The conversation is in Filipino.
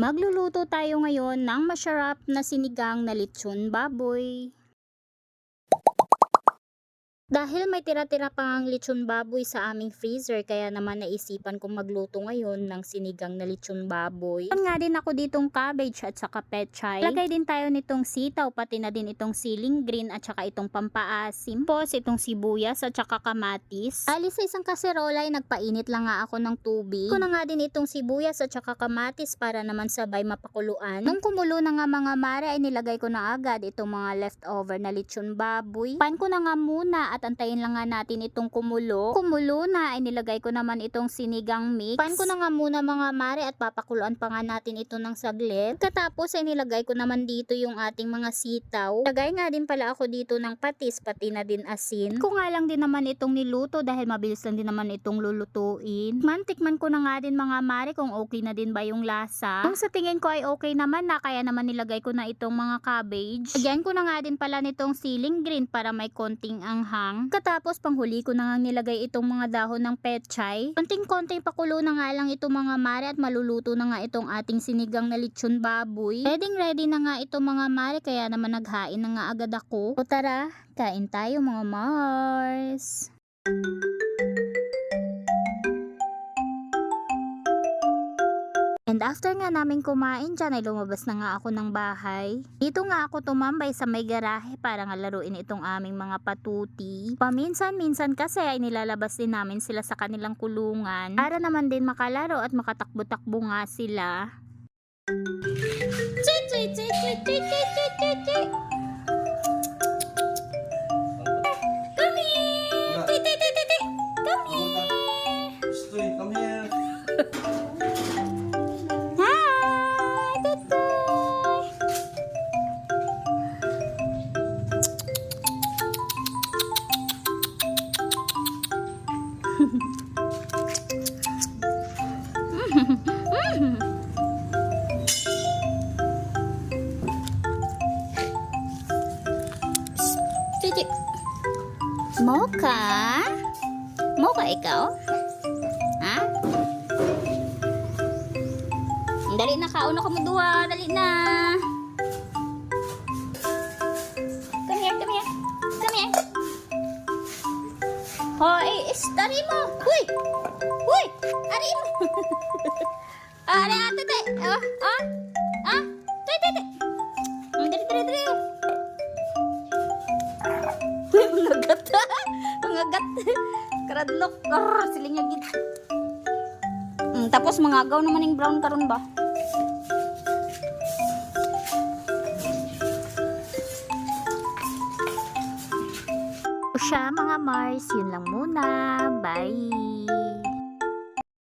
Magluluto tayo ngayon ng masarap na sinigang na lechon baboy. Dahil may tira-tira pang lechon baboy sa aming freezer, kaya naman naisipan kong magluto ngayon ng sinigang na lechon baboy. Meron nga din ako ditong cabbage at saka pechay. Lagay din tayo nitong sitaw, pati na din itong siling green at saka itong pampaasim. Tapos itong sibuyas at saka kamatis. Alis sa isang kaserola ay nagpainit lang nga ako ng tubig. Ko na nga din itong sibuyas at saka kamatis para naman sabay mapakuluan. Nung kumulo na nga mga mare ay nilagay ko na agad itong mga leftover na lechon baboy. Pan ko na nga muna at antayin lang nga natin itong kumulo. Kumulo na ay nilagay ko naman itong sinigang mix. Pan ko na nga muna mga mare at papakuluan pa nga natin ito ng saglit. Katapos ay nilagay ko naman dito yung ating mga sitaw. Lagay nga din pala ako dito ng patis pati na din asin. Kung nga lang din naman itong niluto dahil mabilis lang din naman itong lulutuin. Mantikman ko na nga din mga mare kung okay na din ba yung lasa. Kung sa tingin ko ay okay naman na kaya naman nilagay ko na itong mga cabbage. Lagyan ko na nga din pala nitong siling green para may konting anghang. Katapos panghuli ko na nga nilagay itong mga dahon ng pechay. Konting-konting pakulo na nga lang itong mga mare at maluluto na nga itong ating sinigang na lechon baboy. Ready ready na nga itong mga mare kaya naman naghain na nga agad ako. O tara, kain tayo mga Mars. And after nga namin kumain dyan ay lumabas na nga ako ng bahay. Dito nga ako tumambay sa may garahe para nga laruin itong aming mga patuti. Paminsan-minsan kasi ay nilalabas din namin sila sa kanilang kulungan para naman din makalaro at makatakbo-takbo nga sila. Chi, chi, chi, chi, chi, chi, Mocha? Mocha ikaw? Ha? Dali na, kauna ka mo duwa. Dali na. Hoy, is, dari mo. Huy! Huy! Ari mo. ari, ate, te. Ah, ah, ah. Te, te, te. Mm, Dali, dali, dali. Huy, mga gat. mga gat. Karadlok. Ah, siling niya gid. Mm, tapos mga agaw naman yung brown karon ba? Siya mga Mars, yun lang muna. Bye!